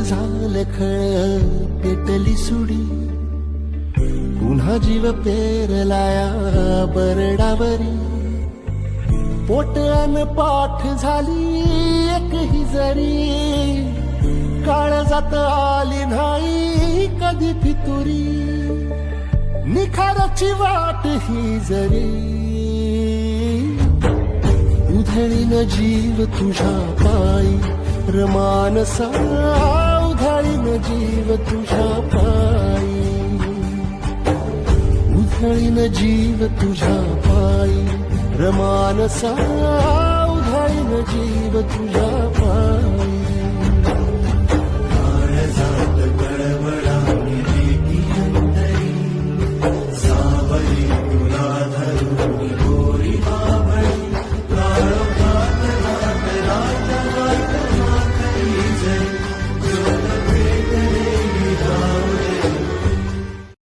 झालं खळ पेटली सुडी. पुन्हा जीव पेरलाया बरडावरी. पोटन पाठ झाली एकही जरी. काळ जात आली नाही कधी फितुरी. निखाराची वाट ही जरी. उधळीन जीव तुझ्या पायी रमानसा. उधळीन जीव तुझ्या पायी. उधळीन जीव तुझ्या पायी. रमानसा उधळीन जीव तुझ्या पायी.